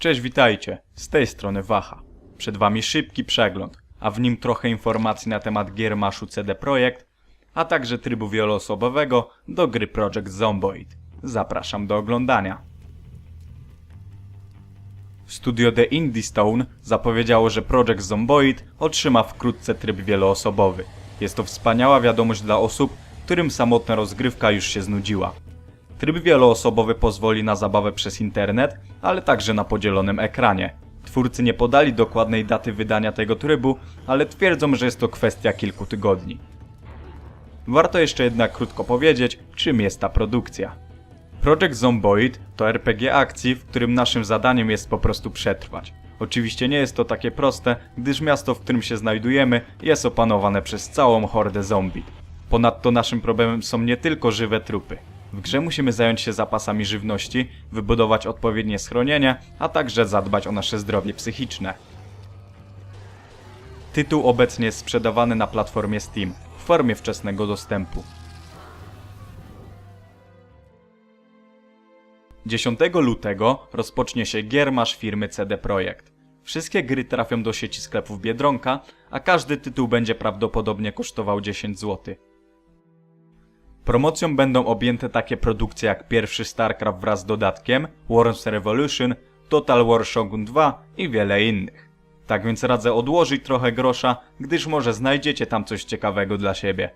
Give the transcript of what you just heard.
Cześć, witajcie. Z tej strony Waha. Przed wami szybki przegląd, a w nim trochę informacji na temat gier maszu CD Projekt, a także trybu wieloosobowego do gry Project Zomboid. Zapraszam do oglądania. Studio The Indie Stone zapowiedziało, że Project Zomboid otrzyma wkrótce tryb wieloosobowy. Jest to wspaniała wiadomość dla osób, którym samotna rozgrywka już się znudziła. Tryb wieloosobowy pozwoli na zabawę przez internet, ale także na podzielonym ekranie. Twórcy nie podali dokładnej daty wydania tego trybu, ale twierdzą, że jest to kwestia kilku tygodni. Warto jeszcze jednak krótko powiedzieć, czym jest ta produkcja. Project Zomboid to RPG akcji, w którym naszym zadaniem jest po prostu przetrwać. Oczywiście nie jest to takie proste, gdyż miasto, w którym się znajdujemy, jest opanowane przez całą hordę zombie. Ponadto naszym problemem są nie tylko żywe trupy. W grze musimy zająć się zapasami żywności, wybudować odpowiednie schronienie, a także zadbać o nasze zdrowie psychiczne. Tytuł obecnie jest sprzedawany na platformie Steam w formie wczesnego dostępu. 10 lutego rozpocznie się giermasz firmy CD Projekt. Wszystkie gry trafią do sieci sklepów Biedronka, a każdy tytuł będzie prawdopodobnie kosztował 10 zł. Promocją będą objęte takie produkcje jak pierwszy StarCraft wraz z dodatkiem, Worms Revolution, Total War Shogun 2 i wiele innych. Tak więc radzę odłożyć trochę grosza, gdyż może znajdziecie tam coś ciekawego dla siebie.